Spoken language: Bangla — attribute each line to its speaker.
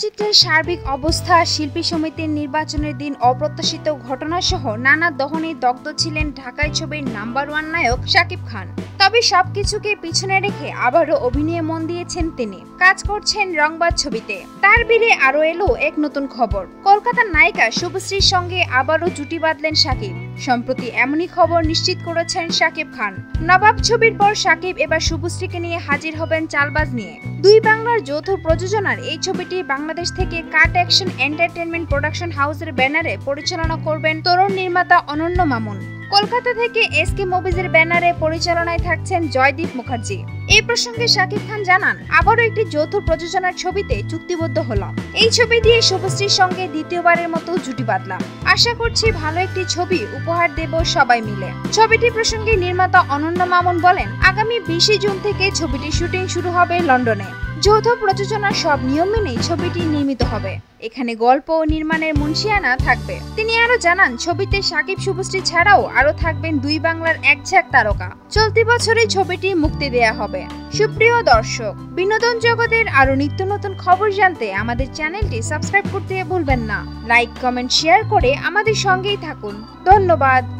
Speaker 1: চলচ্চিত্রের সার্বিক অবস্থা, শিল্পী সমিতির নির্বাচনের দিন অপ্রত্যাশিত ঘটনাসহ নানা দহনে দগ্ধ ছিলেন ঢাকায় ছবির নাম্বার ওয়ান নায়ক শাকিব খান। তবে সবকিছুকে পিছনে রেখে আবারও অভিনয়ে মন দিয়েছেন তিনি। কাজ করছেন রংবাদ ছবিতে। তার বীরে আরও এলো এক নতুন খবর। কলকাতার নায়িকা শুভশ্রীর সঙ্গে আবারও জুটি বাঁধলেন শাকিব। সম্প্রতি এমনই খবর নিশ্চিত করেছেন শাকিব খান। নবাব ছবির পর শাকিব এবার শুভশ্রীকে নিয়ে হাজির হবেন চালবাজ নিয়ে। দুই বাংলার যৌথ প্রযোজনার এই ছবিটি বাংলাদেশ থেকে কাট অ্যাকশন এন্টারটেনমেন্ট প্রোডাকশন হাউসের ব্যানারে পরিচালনা করবেন তরুণ নির্মাতা অনন্য মামুন। কলকাতা থেকে এস কে মুভিজের ব্যানারে পরিচালনায় থাকছেন জয়দীপ মুখার্জি। এই প্রসঙ্গে শাকিব খান জানান, আবারও একটি যৌথ প্রযোজনার ছবিতে চুক্তিবদ্ধ হলাম। এই ছবি দিয়ে শুভশ্রীর সঙ্গে দ্বিতীয়বারের মতো জুটি বাঁধলাম। আশা করছি ভালো একটি ছবি উপহার দেব সবাই মিলে। ছবিটি প্রসঙ্গে নির্মাতা অনন্য মামুন বলেন, আগামী বিশে জুন থেকে ছবিটির শুটিং শুরু হবে লন্ডনে। যৌথ প্রযোজনার সব নিয়ম মেনেই ছবিটি নির্মিত হবে। এখানে গল্প ও নির্মাণের মুন্সিয়ানা থাকবে। তিনি আরও জানান, ছবিতে সাকিব শুভশ্রী ছাড়াও আরও থাকবেন দুই বাংলার এক ঝাঁক তারকা। চলতি বছরে ছবিটি মুক্তি দেয়া হবে। সুপ্রিয় দর্শক, বিনোদন জগতের আরও নিত্য নতুন খবর জানতে আমাদের চ্যানেলটি সাবস্ক্রাইব করতে ভুলবেন না। লাইক, কমেন্ট, শেয়ার করে আমাদের সঙ্গেই থাকুন। ধন্যবাদ।